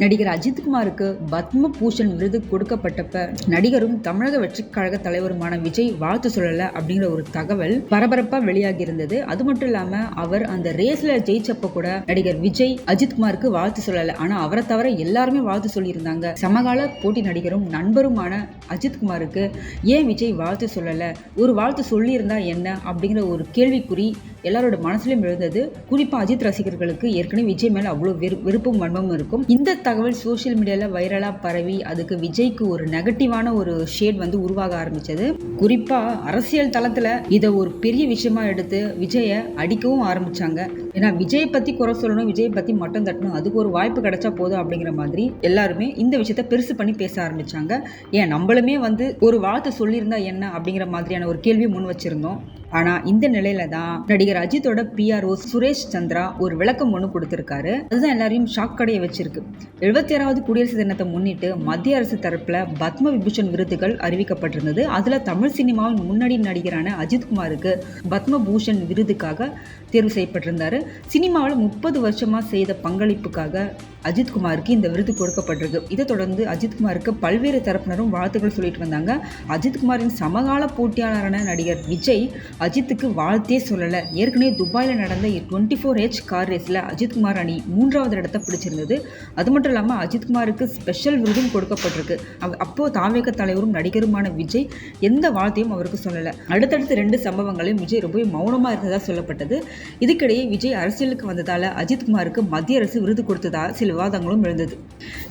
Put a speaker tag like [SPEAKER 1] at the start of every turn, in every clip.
[SPEAKER 1] நடிகர் அஜித்குமாருக்கு பத்ம பூஷன் விருது கொடுக்கப்பட்டப்ப நடிகரும் தமிழக வெற்றிக் கழக தலைவருமான விஜய் வாழ்த்து சொல்லல அப்படிங்கிற ஒரு தகவல் பரபரப்பா வெளியாகி இருந்தது அது மட்டும் இல்லாம அவர் அந்த ரேஸ்ல ஜெயிச்சப்ப கூட நடிகர் விஜய் அஜித்குமாருக்கு வாழ்த்து சொல்லல. ஆனா அவரை தவிர எல்லாருமே வாழ்த்து சொல்லியிருந்தாங்க. சமகால போட்டி நடிகரும் நண்பருமான அஜித்குமாருக்கு ஏன் விஜய் வாழ்த்து சொல்லல? ஒரு வாழ்த்து சொல்லியிருந்தா என்ன? அப்படிங்கிற ஒரு கேள்விக்குறி எல்லாரோட மனசுலயும் எழுந்தது. குறிப்பா அஜித் ரசிகர்களுக்கு ஏற்கனவே விஜய் மேல அவ்வளவு வெறு வெறுப்பும் இருக்கும். இந்த தகவல் சோஷியல் மீடியாவில் வைரலாக பரவி அதுக்கு விஜய்க்கு ஒரு நெகட்டிவான ஒரு ஷேட் வந்து உருவாக ஆரம்பிச்சது. குறிப்பாக அரசியல் தளத்தில் இதை ஒரு பெரிய விஷயமா எடுத்து விஜயை அடிக்கவும் ஆரம்பிச்சாங்க. ஏன்னா விஜய் பத்தி குறை சொல்லணும் விஜய் பத்தி மட்டும் தட்டணும் அதுக்கு ஒரு வாய்ப்பு கிடைச்சா போதும் அப்படிங்கிற மாதிரி எல்லாருமே இந்த விஷயத்த பெருசு பண்ணி பேச ஆரம்பிச்சாங்க. ஏன் நம்மளுமே வந்து ஒரு வார்த்தை சொல்லியிருந்தா என்ன அப்படிங்கிற மாதிரியான ஒரு கேள்வி முன் வச்சிருந்தோம். ஆனா இந்த நிலையில தான் நடிகர் அஜித்தோட பிஆர்ஓ சுரேஷ் சந்திரா ஒரு விளக்கம் ஒன்று கொடுத்திருக்காரு. அதுதான் எல்லாரையும் ஷாக் கடைய வச்சிருக்கு. எழுபத்தி ஆறாவது குடியரசு தினத்தை முன்னிட்டு மத்திய அரசு தரப்புல பத்ம விபூஷன் விருதுகள் அறிவிக்கப்பட்டிருந்தது. அதுல தமிழ் சினிமாவின் முன்னணி நடிகரான அஜித்குமாருக்கு பத்ம பூஷன் விருதுக்காக தேர்வு செய்யப்பட்டிருந்தாரு. சினிமாவில் முப்பது வருஷமாக செய்த பங்களிப்புக்காக அஜித்குமாருக்கு இந்த விருது கொடுக்கப்பட்டிருக்கு. இதை தொடர்ந்து அஜித்குமாருக்கு பல்வேறு தரப்பினரும் வாழ்த்துக்கள் சொல்லிட்டு வந்தாங்க. அஜித்குமாரின் சமகால போட்டியாளரான நடிகர் விஜய் அஜித்துக்கு வாழ்த்தே சொல்லலை. ஏற்கனவே துபாயில் நடந்த டுவெண்ட்டி ஃபோர் ஹெச் கார் ரேஸில் அஜித்குமார் அணி மூன்றாவது இடத்தை பிடிச்சிருந்தது. அது மட்டும் இல்லாமல் அஜித்குமாருக்கு ஸ்பெஷல் விருதும் கொடுக்கப்பட்டிருக்கு. அவ- அப்போ தாவேக தலைவரும் நடிகருமான விஜய் எந்த வாழ்த்தையும் அவருக்கு சொல்லலை. அடுத்தடுத்த ரெண்டு சம்பவங்களையும் விஜய் ரொம்பவே மௌனமாக இருந்ததாக சொல்லப்பட்டது. இதுக்கிடையே விஜய் அரசியலுக்கு வந்ததால் அஜித்குமாருக்கு மத்திய அரசு விருது கொடுத்ததா சில விவாதங்களும் எழுந்தது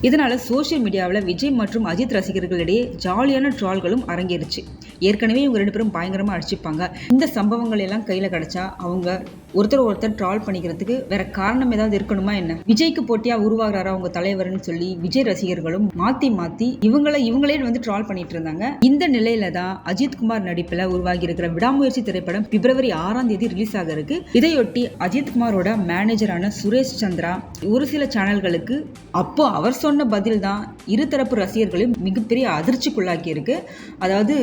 [SPEAKER 1] இதனால சோஷியல் மீடியாவில் விஜய் மற்றும் அஜித் ரசிகர்களிடையே ஜாலியான ட்ரால்களும் அரங்கேறிச்சு. ஏற்கனவே இவங்க ரெண்டு பேரும் பயங்கரமாக அடிச்சுப்பாங்க. இந்த சம்பவங்கள் எல்லாம் கையில் கிடச்சா அவங்க ஒருத்தர் ஒருத்தர் ட்ரால் பண்ணிக்கிறதுக்கு வேற காரணம் ஏதாவது இருக்கணுமா என்ன? விஜய்க்கு போட்டியா உருவாகிறாரா அவங்க தலைவர்னு சொல்லி விஜய் ரசிகர்களும் மாத்தி மாத்தி இவங்களை இவங்களே வந்து ட்ரால் பண்ணிட்டு இருந்தாங்க. இந்த நிலையில தான் அஜித்குமார் நடிப்பில் உருவாகி இருக்கிற விடாமுயற்சி திரைப்படம் பிப்ரவரி ஆறாம் தேதி ரிலீஸ் ஆக இருக்கு இதையொட்டி அஜித் அஜித்குமாரோட மேனேஜரான சுரேஷ் சந்திரா ஒரு சில சேனல்களுக்கு அப்போ அவர் சொன்ன பதில் தான் இருதரப்பு ரசிகர்களையும் மிகப்பெரிய அதிர்ச்சிக்குள்ளாக்கி இருக்கு அதாவது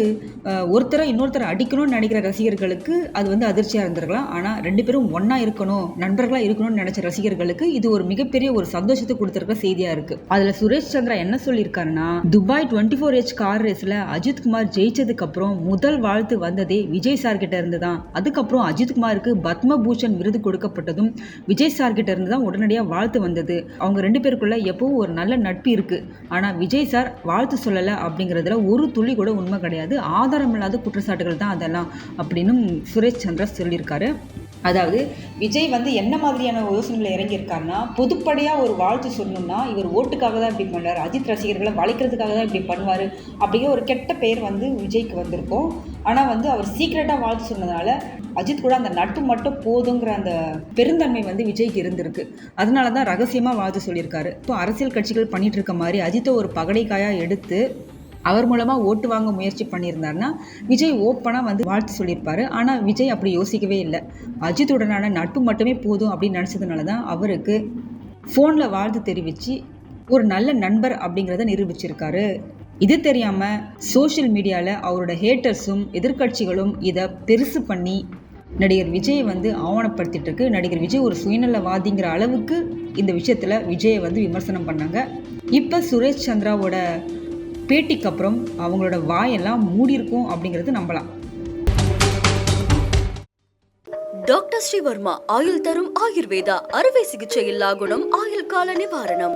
[SPEAKER 1] ஒருத்தரை இன்னொருத்தரை அடிக்கணும்னு நினைக்கிற ரசிகர்களுக்கு அது வந்து அதிர்ச்சியாக இருந்திருக்கலாம். ஆனால் ரெண்டு பேரும் ஒன்றா இருக்கணும் நண்பர்களாக இருக்கணும்னு நினச்ச ரசிகர்களுக்கு இது ஒரு மிகப்பெரிய ஒரு சந்தோஷத்தை கொடுத்துருக்க செய்தியாக இருக்குது அதில் சுரேஷ் சந்திரா என்ன சொல்லியிருக்காருன்னா Dubai twenty four H car ரேஸில் அஜித்குமார் ஜெயிச்சதுக்கப்புறம் முதல் வாழ்த்து வந்ததே விஜய் சார் கிட்ட இருந்து தான் அதுக்கப்புறம் அஜித்குமாருக்கு பத்ம பூஷன் விருது கொடுக்கப்பட்டதும் விஜய் சார்கிட்ட இருந்து தான் உடனடியாக வாழ்த்து வந்தது. அவங்க ரெண்டு பேருக்குள்ள எப்பவும் ஒரு நல்ல நட்பு இருக்கு. ஆனா விஜய் சார் வாழ்த்து சொல்லலை அப்படிங்கிறதுல ஒரு துளி கூட உண்மை கிடையாது. ஆதாரம் இல்லாத குற்றச்சாட்டுகள் தான் அதெல்லாம். அப்படின்னு சுரேஷ் சந்திரா சொல்லியிருக்காரு. அதாவது விஜய் வந்து என்ன மாதிரியான யோசனைகளை இறங்கியிருக்காருன்னா பொதுப்படையாக ஒரு வாழ்த்து சொல்லணும்னா இவர் ஓட்டுக்காக தான் இப்படி பண்ணுவார் அஜித் ரசிகர்களை வளைக்கிறதுக்காக தான் இப்படி பண்ணுவார் அப்படிங்கிற ஒரு கெட்ட பெயர் வந்து விஜய்க்கு வந்திருக்கும். ஆனால் வந்து அவர் சீக்ரெட்டாக வாழ்த்து சொன்னதால அஜித் கூட அந்த நட்பு மட்டும் போதுங்கிற அந்த பெருந்தன்மை வந்து விஜய்க்கு இருந்திருக்கு. அதனால தான் ரகசியமாக வாழ்த்து சொல்லியிருக்காரு. இப்போ அரசியல் கட்சிகள் பண்ணிகிட்டு இருக்க மாதிரி அஜித்தை ஒரு பகடைக்காயாக எடுத்து அவர் மூலமாக ஓட்டு வாங்க முயற்சி பண்ணியிருந்தாருன்னா விஜய் ஓப்பனாக வந்து வாழ்த்து சொல்லியிருப்பாரு. ஆனால் விஜய் அப்படி யோசிக்கவே இல்லை. அஜித்துடனான நட்பு மட்டுமே போதும் அப்படின்னு நினச்சதுனால தான் அவருக்கு ஃபோனில் வாழ்த்து தெரிவித்து ஒரு நல்ல நண்பர் அப்படிங்கிறத நிரூபிச்சிருக்காரு. இது தெரியாமல் சோஷியல் மீடியாவில் அவரோட ஹேட்டர்ஸும் எதிர்க்கட்சிகளும் இதை பெருசு பண்ணி நடிகர் விஜயை வந்து ஆவணப்படுத்திட்டு இருக்கு. நடிகர் விஜய் ஒரு சுயநலவாதிங்கிற அளவுக்கு இந்த விஷயத்தில் விஜயை வந்து விமர்சனம் பண்ணாங்க. இப்போ சுரேஷ் சந்திராவோட பேட்டிக்கு அப்புறம் அவங்களோட வாயெல்லாம் மூடியிருக்கும் அப்படிங்கிறது நம்பலாம்.
[SPEAKER 2] டாக்டர் ஸ்ரீவர்மா ஆயுள் தரும் ஆயுர்வேதா அறுவை சிகிச்சை இல்லா குணம் ஆயுள் கால நிவாரணம்.